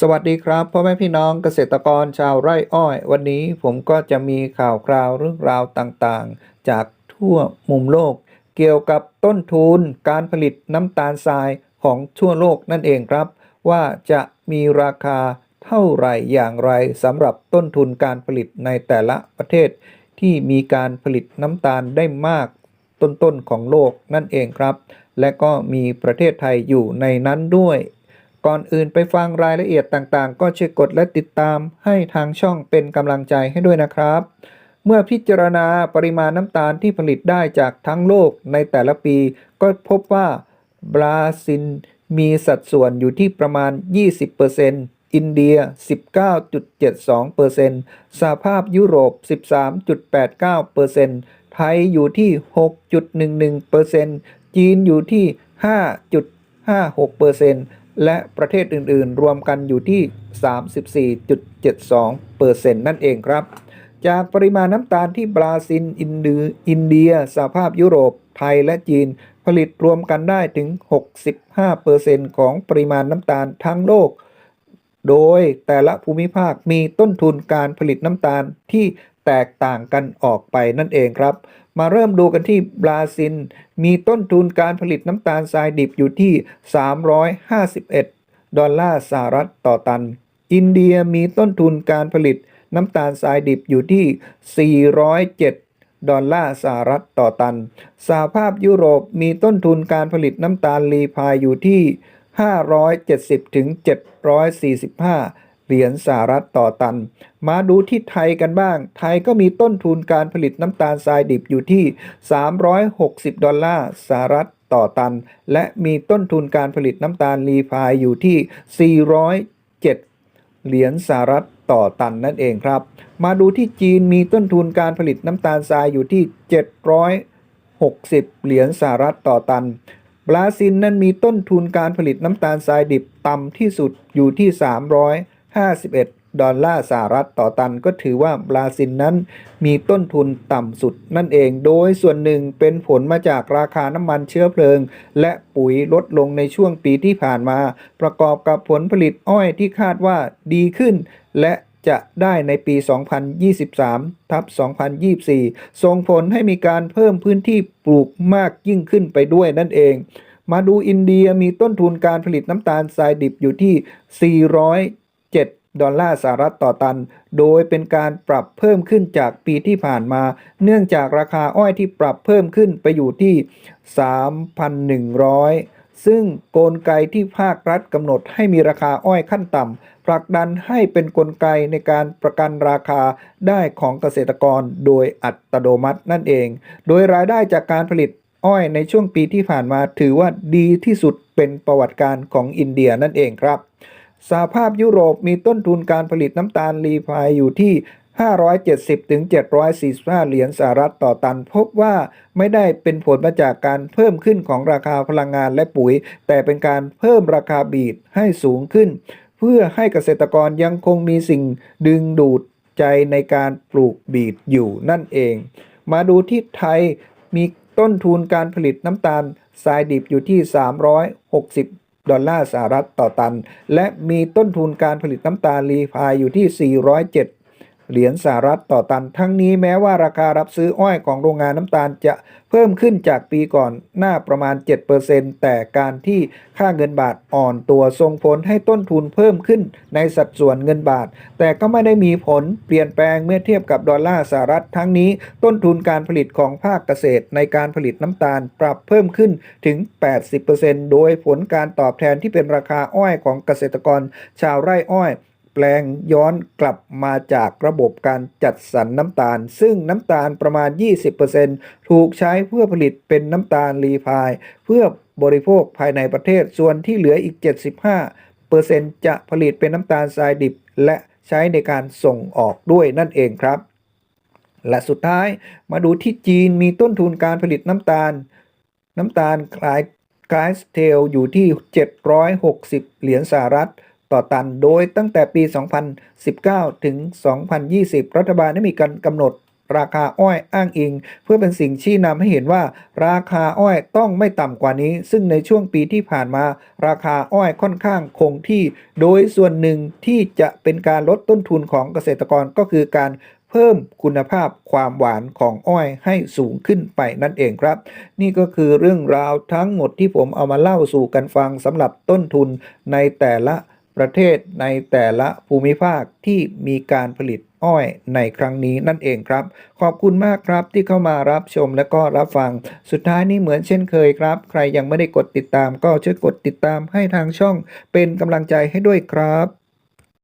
สวัสดีครับพ่อแม่พี่น้องเกษตรกรชาวไร่อ้อย วันนี้ผมก็จะมีข่าวคราวเรื่องราวต่างๆ จากทั่วมุมโลก เกี่ยวกับต้นทุนการผลิตน้ำตาลทรายของทั่วโลกนั่นเองครับ ว่าจะมีราคาเท่าไหร่อย่างไรสำหรับต้นทุนการผลิตในแต่ละประเทศ ที่มีการผลิตน้ำตาลได้มากต้นๆของโลกนั่นเองครับ และก็มีประเทศไทยอยู่ในนั้นด้วย ก่อนอื่นไปฟังรายละเอียดต่างๆ ก็ช่วยกดและติดตามให้ทางช่องเป็นกำลังใจให้ด้วยนะครับ เมื่อพิจารณาปริมาณน้ำตาลที่ผลิตได้จากทั้งโลกในแต่ละปี ก็พบว่าบราซิลมีสัดส่วนอยู่ที่ประมาณ 20%อินเดีย 19.72%สหภาพยุโรป 13.89%ไทยอยู่ที่ 6.11%จีนอยู่ที่ 5.56% และประเทศอื่น ๆ รวมกันอยู่ที่ 34.72%นั่นเองครับ จากปริมาณน้ำตาลที่บราซิล อินเดียอินเดียสหภาพยุโรป ไทยและจีน ผลิตรวมกันได้ถึง 65%ของปริมาณน้ำตาลทั้งโลก โดยแต่ละภูมิภาคมีต้นทุนการผลิตน้ำตาลที่แตกต่างกันออกไปนั่นเองครับ มาเริ่มดูกันที่บราซิล มีต้นทุนการผลิตน้ำตาลทรายดิบอยู่ที่ 351 ดอลลาร์สหรัฐต่อตัน อินเดียมีต้นทุนการผลิตน้ำตาลทรายดิบอยู่ที่ 407 ดอลลาร์สหรัฐต่อตัน สหภาพยุโรปมีต้นทุนการผลิตน้ำตาลรีพายอยู่ที่ 570ถึง745 เหรียญสหรัฐต่อตัน มาดูที่ไทยกันบ้าง ไทยก็มีต้นทุนการผลิตน้ำตาลทรายดิบอยู่ที่ 360 ดอลลาร์สหรัฐต่อตัน และมีต้นทุนการผลิตน้ำตาลรีพายอยู่ที่ 407 เหรียญสหรัฐต่อตันนั่นเองครับ มาดูที่จีนมีต้นทุนการผลิตน้ำตาลทรายอยู่ที่ 760 เหรียญสหรัฐต่อตัน บราซิลนั้นมีต้นทุนการผลิตน้ำตาลทรายดิบต่ำที่สุดอยู่ที่ 51 ดอลลาร์สหรัฐต่อตันก็ถือว่าบราซิลนั้นมีต้นทุนต่ำสุดนั่นเอง โดยส่วนหนึ่งเป็นผลมาจากราคาน้ำมันเชื้อเพลิง และปุ๋ยลดลงในช่วงปีที่ผ่านมา ประกอบกับผลผลิตอ้อยที่คาดว่าดีขึ้น และจะได้ในปี 2023 ทับ 2024 ส่งผลให้มีการเพิ่มพื้นที่ปลูกมากยิ่งขึ้นไปด้วยนั่นเอง มาดูอินเดียมีต้นทุนการผลิตน้ำตาลทรายดิบอยู่ที่ 7 ดอลลาร์สหรัฐต่อตัน โดยเป็นการปรับเพิ่มขึ้นจากปีที่ผ่านมา เนื่องจากราคาอ้อยที่ปรับเพิ่มขึ้นไปอยู่ที่ 3,100 ซึ่งกลไกที่ภาครัฐกำหนดให้มีราคาอ้อยขั้นต่ำผลักดันให้เป็นนกลไกในการประกันราคาได้ของเกษตรกรโดยอัตโนมัตินั่นเอง โดยรายได้จากการผลิตอ้อยในช่วงปีที่ผ่านมาถือว่าดีที่สุดเป็นประวัติการของอินเดียนั่นเองครับ สหภาพยุโรปมีต้นทุนการผลิตน้ำตาลรีไฟอยู่ที่ 570ถึง745 เหรียญสหรัฐต่อตัน พบว่าไม่ได้เป็นผลมาจากการเพิ่มขึ้นของราคาพลังงานและปุ๋ย แต่เป็นการเพิ่มราคาบีทให้สูงขึ้น เพื่อให้เกษตรกรยังคงมีสิ่งดึงดูดใจในการปลูกบีทอยู่นั่นเอง มาดูที่ไทยมีต้นทุนการผลิตน้ำตาลทรายดิบอยู่ที่ 360 ดอลลาร์สหรัฐต่อตัน และมีต้นทุนการผลิตน้ำตาลลีพายอยู่ที่ 407 เหรียญสหรัฐต่อตัน ทั้งนี้แม้ว่าราคารับซื้ออ้อยของโรงงานน้ำตาลจะเพิ่มขึ้นจากปีก่อนหน้าประมาณ 7%แต่การที่ค่าเงินบาทอ่อนตัวส่งผลให้ต้นทุนเพิ่มขึ้นในสัดส่วนเงินบาท แต่ก็ไม่ได้มีผลเปลี่ยนแปลงเมื่อเทียบกับดอลลาร์สหรัฐทั้งนี้ ต้นทุนการผลิตของภาคเกษตรในการผลิตน้ำตาลปรับเพิ่มขึ้นถึง 80%โดยผลการตอบแทนที่เป็นราคาอ้อยของเกษตรกรชาวไร่อ้อย แปลงย้อนกลับมาจากระบบการจัดสรรน้ำตาล ซึ่งน้ำตาลประมาณ 20%ถูกใช้เพื่อผลิตเป็นน้ำตาลรีไฟน์เพื่อบริโภคภายในประเทศส่วนที่เหลืออีก 75%จะผลิตเป็นน้ำตาลทรายดิบ และใช้ในการส่งออกด้วยนั่นเองครับ และสุดท้ายมาดูที่จีนมีต้นทุนการผลิตน้ำตาล น้ำตาลคลายกลายสเทลอยู่ที่ 760 เหรียญสหรัฐ ต่อตันโดยตั้งแต่ปี 2019 ถึง 2020 รัฐบาลได้มีการกำหนดราคาอ้อยอ้างอิง เพื่อเป็นสิ่งชี้นำให้เห็นว่า ราคาอ้อยต้องไม่ต่ำกว่านี้ ซึ่งในช่วงปีที่ผ่านมา ราคาอ้อยค่อนข้างคงที่ โดยส่วนหนึ่งที่จะเป็นการลดต้นทุนของเกษตรกรก็คือการเพิ่มคุณภาพความหวานของอ้อยให้สูงขึ้นไปนั่นเองครับ นี่ก็คือเรื่องราวทั้งหมดที่ผมเอามาเล่าสู่กันฟังสำหรับต้นทุนในแต่ละ ประเทศในแต่ละภูมิภาคที่มีการผลิตอ้อยในครั้งนี้นั่นเองครับ ขอบคุณมากครับที่เข้ามารับชมและก็รับฟัง สุดท้ายนี้เหมือนเช่นเคยครับ ใครยังไม่ได้กดติดตามก็ช่วยกดติดตามให้ทางช่องเป็นกำลังใจให้ด้วยครับ